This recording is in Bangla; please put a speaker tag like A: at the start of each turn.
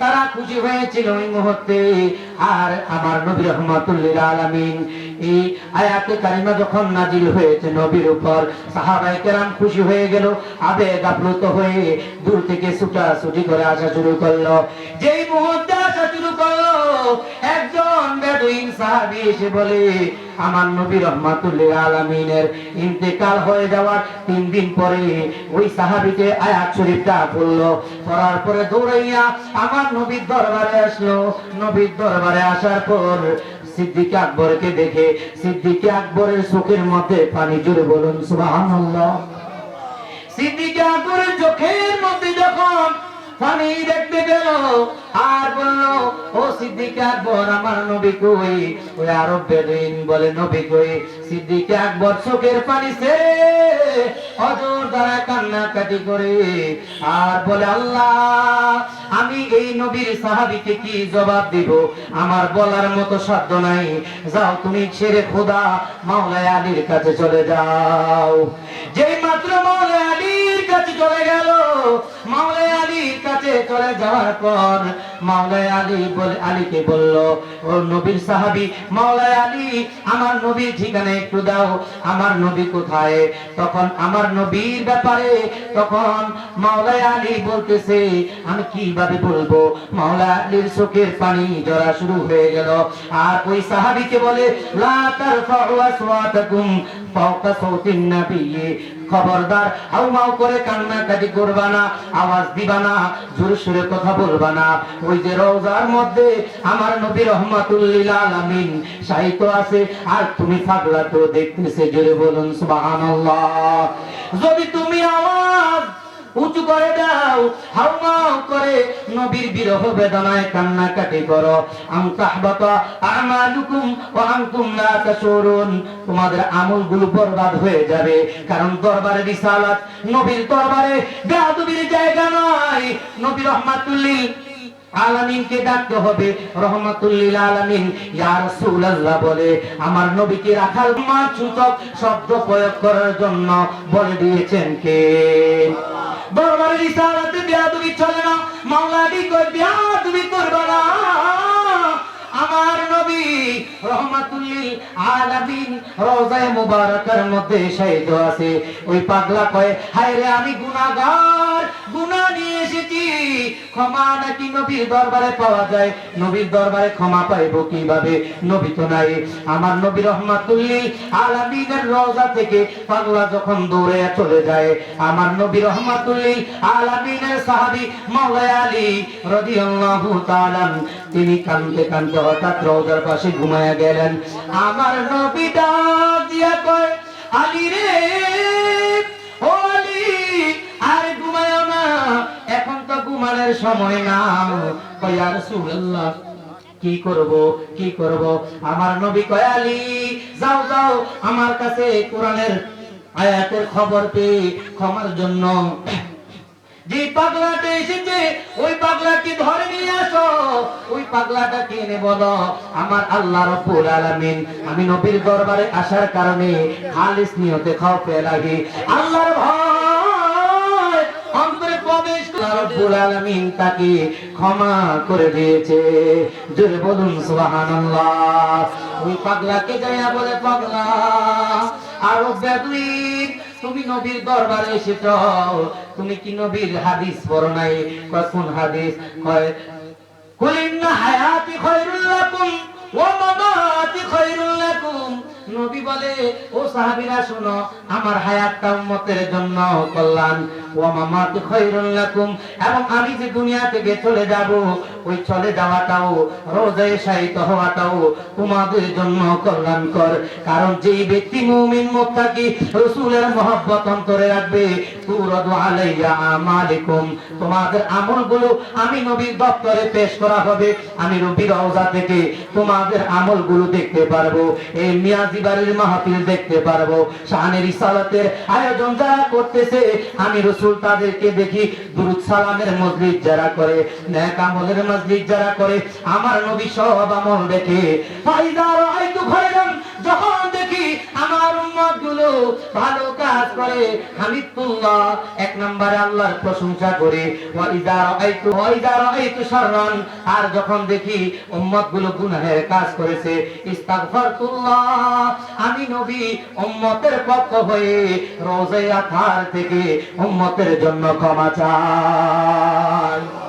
A: তারা খুশি হয়েছিল ওই মুহূর্তে। আর আমার নবী রহমতুল্লির আলমিন এই আয়াতে কারিমা যখন নাজিল হয়েছে নবীর উপর সাহাবাই কেরাম খুশি হয়ে গেল, আবেগ আপ্লুত হয়ে দূর থেকে ছুটা ছুটি করে আসা শুরু করল। যেই মুহূর্তে আসা শুরু করল ওই দরবারে আসলো। নবীর দরবারে আসার পর সিদ্দিক দেখে, সিদ্দিক আকবরের চোখের মধ্যে পানি জুড়ে বলুন, সুবহানাল্লাহ। সিদ্দিক আকবরের চোখের মধ্যে যখন পানি দেখতে গেল আর বলল সিদ্দিক আকবর, আমার নবী কই? ওই আরব বেদুইন বলে নবী কই। সিদ্দিক আকবর চোখের অজর দ্বারা কান্নাকাটি করে আর বলে, আল্লাহ, আমি এই নবীর সাহাবিকে কি জবাব দিব? আমার বলার মতো সাধ্য নাই। যাও তুমি ছেড়ে খোদা মাওলায় আলীর কাছে চলে যাও। যেই মাত্র মাওলায় আলীর কাছে চলে গেল। মাওলায় আলীর কাছে চলে যাওয়ার পর মাওলায় আলী বলে, আলীকে বলল, ও নবীর সাহাবী মাওলায় আলী, আমার নবীর ঠিকানা একটু দাও। আমার নবী কোথায়? তখন আমার নবীর ব্যাপারে তখন মাওলায় আলী বলতেছে, আমি কীভাবে বলব? মাওলা আলীর চোখের পানি জরা শুরু হয়ে গেল। আর ওই সাহাবীকে বলে, লা তারফাউ আসওয়াতাকুম ফাওকা সাউতিন নাবিয়্যি। খবরদার হাউমাউ করে কান্নাকাটি করবা না, আওয়াজ দিবা না, জোরে সুরে কথা বলবা না। ওই যে রওজার মধ্যে আমার নবী রহমাতুল্লিল আলামিন সাহিত্য আছে, আর তুমি পাগলা তো দেখতেছে, জোরে বলুন সুবহানাল্লাহ। যদি তুমি আওয়াজ উঁচু করে দাও, হাউমাউ করে। নবীর বিরহ বেদনায় কান্নাকাটি করো। আম তাহবাতা আমালুকুম ওয়া আনতুম লা তাশুরুন। তোমাদের আমলগুলো বরবাদ হয়ে যাবে, কারণ দরবারে রিসালাত। নবীর দরবারে বেয়াদবির জায়গা নাই। নবী রহমাতুল্লিল আলামিনকে ডাকতে হবে। রহমাতুল্লিল আলামিন, ইয়া রাসূলুল্লাহ বলে, আমার নবীকে রাখাল মান সূচক শব্দ প্রয়োগ করার জন্য বলে দিয়েছেন কে? রিসালাতে বেয়াদবি চলে না মাওলা আলী কই বেয়াদবি করবে না। আমার নবী রহমাতুল্লিল আলামিন রওজায়ে মুবারাকার মধ্যে শাহিদ আছে ওই পাগলা কয় হায় রে আমি গুনাহগার, গুনাহ এসেছি। ক্ষমা নাকি নবীর দরবারে পাওয়া যায়? নবীর দরবারে ক্ষমা পাইবো কীভাবে? নবী তো নাই। আমার নবী রহমাতুল্লিল আলামিনের রওজা থেকে পাগলা যখন দৌড়ে চলে যায়, আমার নবী রহমাতুল্লিল আলামিনের সাহাবী মাওলানা আলী রাদিয়াল্লাহু তাআলা তিনি কানতে কানতে হঠাৎ রওজার পাশে ঘুমায়া গেলেন। আমার নবী ডাক দিয়া কয়, আলী রে সময় না কয় রাসূলুল্লাহ, কি করব কি করব? আমার নবী কয়, আলী, যাও যাও, আমার কাছে কোরআনের আয়াতের খবর পেয়ে ক্ষমার জন্য। যে পাগলাটা এসেছে, ওই পাগলাকে ধরে নিয়ে আসো। ওই পাগলাটাকে এনে বলো? আমার আল্লাহ রব্বুল আলামিন। আমি নবীর দরবারে আসার কারণে খালিস নিয়তে খাও লাগে। আল্লাহর ভয় অন্তরে প্রবেশ আল্লাহ রব্বুল আলামিন তাকে ক্ষমা করে দিয়েছে। জোরে বলুন, সুবহানাল্লাহ। ওই পাগলাকে যাইয়া বলে, পাগলা, আরও বেদুইন, তুমি নবীর দরবারে এসেছ। তুমি কি নবীর হাদিস পড়ো নাই? কোন হাদিস? কয় কুলিন্না হায়াতি খায়রুল লাকুম ওয়া মামাতি খায়রুল লাকুম। নবী বলে, ও সাহাবীরা, শোনো, আমার হায়াতটা উম্মতের জন্য কল্যাণ। এবং আমি যে দুনিয়া থেকে চলে যাব, ওই চলে যাওয়াটাও, রোজায় হওয়াটাও তোমাদের জন্য কল্যাণকর। কারণ যেই ব্যক্তি মুমিন, মুত্তাকি, রাসূলের মহব্বত অন্তরে রাখবে তোমাদের আমলগুলো আমি নবীর দপ্তরে পেশ করা হবে, আমি নবীর রওজা থেকে তোমাদের আমলগুলো দেখতে পারব, এই মিয়াজি বাড়ির মাহফিল দেখতে পারব। শাহানের ইসালাতের আয়োজন যারা করতেছে, আমি রসুল তাদেরকে দেখি, দুরুদ সালামের মসজিদ যারা করে, নেক আমলের মসজিদ যারা করে, আমার নবী সব আমল দেখে ফাইদা রাআইতু খায়রান, যখন দেখি আমার উম্মত উম্মতগুলো ভালো কাজ করে। হামিদুল্লাহ, এক নম্বরে আল্লাহর প্রশংসা করে। আর যখন দেখি উম্মতগুলো গুনাহের কাজ করেছে আমি নবী উম্মতের পক্ষ হয়ে রোজে আথার থেকে উম্মতের জন্য ক্ষমা চাই।